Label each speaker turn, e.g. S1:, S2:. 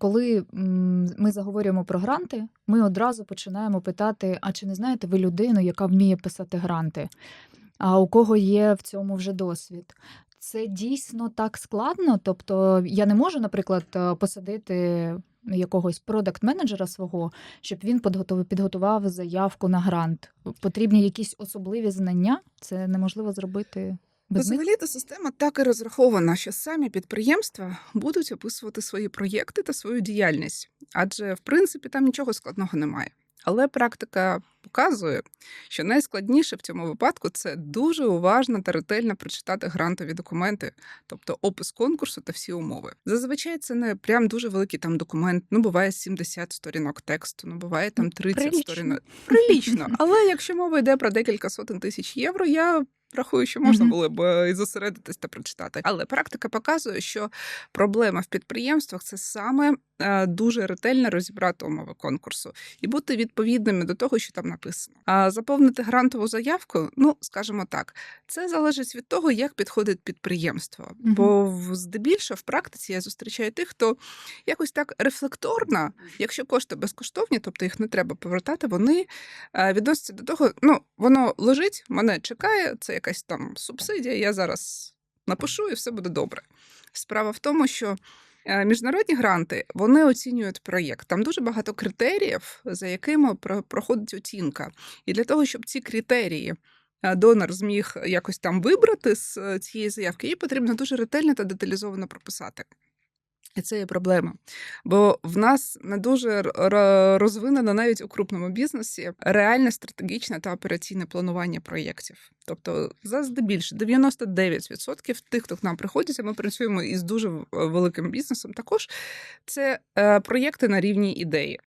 S1: коли ми заговорюємо про гранти, ми одразу починаємо питати: а чи не знаєте ви людину, яка вміє писати гранти? А у кого є в цьому вже досвід? Це дійсно так складно. Тобто, я не можу, наприклад, е, посадити якогось продакт-менеджера свого, щоб він підготував заявку на грант. Потрібні якісь особливі знання. Це неможливо зробити без них.
S2: Взагалі-то система так і розрахована, що самі підприємства будуть описувати свої проєкти та свою діяльність, адже в принципі там нічого складного немає. Але практика показує, що найскладніше в цьому випадку це дуже уважно та ретельно прочитати грантові документи, тобто опис конкурсу та всі умови. Зазвичай це не прям дуже великий там документ. Ну буває 70 сторінок тексту, ну буває там 30
S1: Прилічно.
S2: сторінок. Прилічно. Але якщо мова йде про декілька сотень тисяч євро, я рахую, що можна було б е, і зосередитись та прочитати. Але практика показує, що проблема в підприємствах це саме е, дуже ретельно розібрати умови конкурсу і бути відповідними до того, що там написано. А заповнити грантову заявку, ну скажімо так, це залежить від того, як підходить підприємство. Бо здебільшого в практиці я зустрічаю тих, хто якось так рефлекторно, якщо кошти безкоштовні, тобто їх не треба повертати, вони е, відносяться до того, ну воно лежить, мене чекає, це якась там субсидія. Я зараз напишу і все буде добре. Справа в тому, що е, міжнародні гранти вони оцінюють проєкт. Там дуже багато критеріїв, за якими про- проходить оцінка. І для того, щоб ці критерії е, донор зміг якось там вибрати з е, цієї заявки, її потрібно дуже ретельно та деталізовано прописати. І це є проблема. Бо в нас не дуже розвинено навіть у крупному бізнесі реальне стратегічне та операційне планування проєктів. Тобто, за здебільше 99% тих, хто к нам приходять, ми працюємо із дуже великим бізнесом. Також це е, проєкти на рівні ідеї.